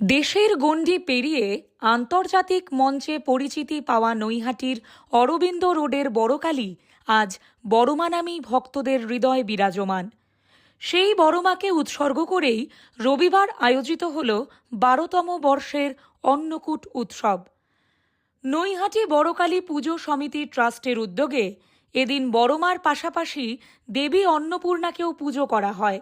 দেশের গণ্ডি পেরিয়ে আন্তর্জাতিক মঞ্চে পরিচিতি পাওয়া নৈহাটির অরবিন্দ রোডের বড়কালী আজ বড়মা ভক্তদের হৃদয় বিরাজমান। সেই বড়মাকে উৎসর্গ করেই রবিবার আয়োজিত হল বারোতম বর্ষের অন্নকূট উৎসব। নৈহাটি বড়কালী পুজো সমিতি ট্রাস্টের উদ্যোগে এদিন বড়মার পাশাপাশি দেবী অন্নপূর্ণাকেও পুজো করা হয়।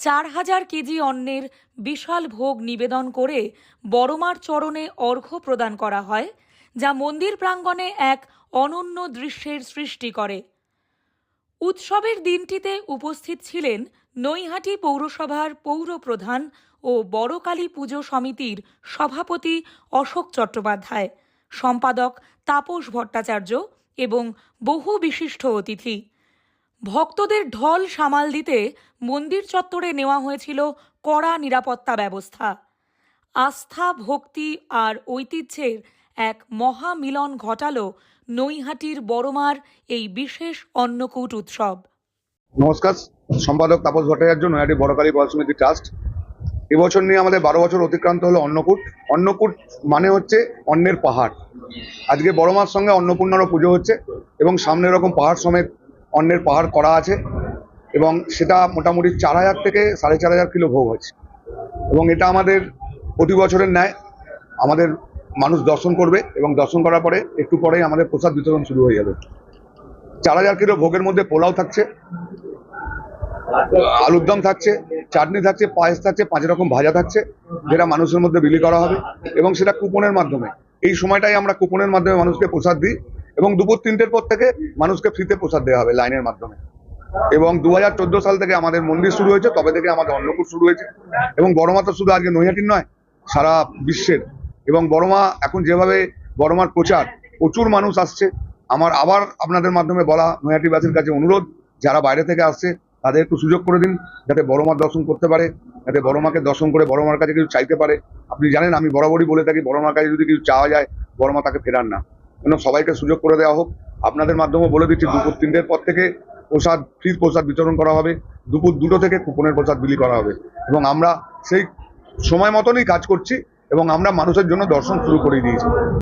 চার হাজার কেজি অন্নের বিশাল ভোগ নিবেদন করে বড়মার চরণে অর্ঘ্য প্রদান করা হয়, যা মন্দির প্রাঙ্গণে এক অনন্য দৃশ্যের সৃষ্টি করে। উৎসবের দিনটিতে উপস্থিত ছিলেন নৈহাটি পৌরসভার পৌর প্রধান ও বড়কালী পুজো সমিতির সভাপতি অশোক চট্টোপাধ্যায়, সম্পাদক তাপস ভট্টাচার্য এবং বহু বিশিষ্ট অতিথি। ভক্তদের ঢল সামাল দিতে মন্দির চত্বরে নেওয়া হয়েছিল কড়া নিরাপত্তা ব্যবস্থা। আস্থা, ভক্তি আর ঐতিহ্যের এক মহামিলন ঘটালো নৈহাটির বড়মার এই বিশেষ অন্নকূট উৎসব। নমস্কার, সম্পাদক তাপস ভট্টাচার্য নয়াটি বড়কালী সমিতি ট্রাস্ট। এবছর নিয়ে আমাদের বারো বছর অতিক্রান্ত হলো অন্নকূট। অন্নকূট মানে হচ্ছে অন্নের পাহাড়। আজকে বড় মার সঙ্গে অন্নপূর্ণারও পুজো হচ্ছে এবং সামনে এরকম পাহাড় সমেত অন্নের পাহাড় করা আছে এবং সেটা মোটামুটি চার হাজার থেকে সাড়ে চার হাজার কিলো ভোগ হচ্ছে। এবং এটা আমাদের প্রতি বছরের ন্যায় আমাদের মানুষ দর্শন করবে এবং দর্শন করার পরে একটু পরেই আমাদের প্রসাদ বিতরণ শুরু হয়ে যাবে। চার হাজার কিলো ভোগের মধ্যে পোলাও থাকছে, আলুর দম থাকছে, চাটনি থাকছে, পায়েস থাকছে, পাঁচ রকম ভাজা থাকছে, যেটা মানুষের মধ্যে বিলি করা হবে এবং সেটা কুপনের মাধ্যমে। এই সময়টাই আমরা কুপনের মাধ্যমে মানুষকে প্রসাদ দিই। এবং দুপুর তিনটের পর থেকে মানুষকে ফ্রিতে প্রসাদ দেওয়া হবে লাইনের মাধ্যমে। এবং দু হাজার চোদ্দ সাল থেকে আমাদের মন্দির শুরু হয়েছে, তবে থেকে আমাদের অন্নকূট শুরু হয়েছে। এবং বড়মা তো শুধু আজকে নৈহাটির নয়, সারা বিশ্বের। এবং বড়মা এখন যেভাবে বড়মার প্রচার, প্রচুর মানুষ আসছে। আমার আবার আপনাদের মাধ্যমে বলা নৈহাটিবাসীর কাছে অনুরোধ, যারা বাইরে থেকে আসছে, তাদের একটু সুযোগ করে দিন, যাতে বড় মার দর্শন করতে পারে, যাতে বড় মাকে দর্শন করে বড় মার কাছে কিছু চাইতে পারে। আপনি জানেন, আমি বরাবরই বলে থাকি বড় মার কাছে যদি কিছু চাওয়া যায় বড় মা তাকে ফেরান না। কেন সবাইকে সুযোগ করে দেওয়া হোক, আপনাদের মাধ্যমে বলে দিচ্ছি, দুপুর তিনটের পর থেকে প্রসাদ, ফ্রি প্রসাদ বিতরণ করা হবে। দুপুর দুটো থেকে কুপনের প্রসাদ বিলি করা হবে। এবং আমরা সেই সময় মতনই কাজ করছি এবং আমরা মানুষের জন্য দর্শন শুরু করে দিয়েছি।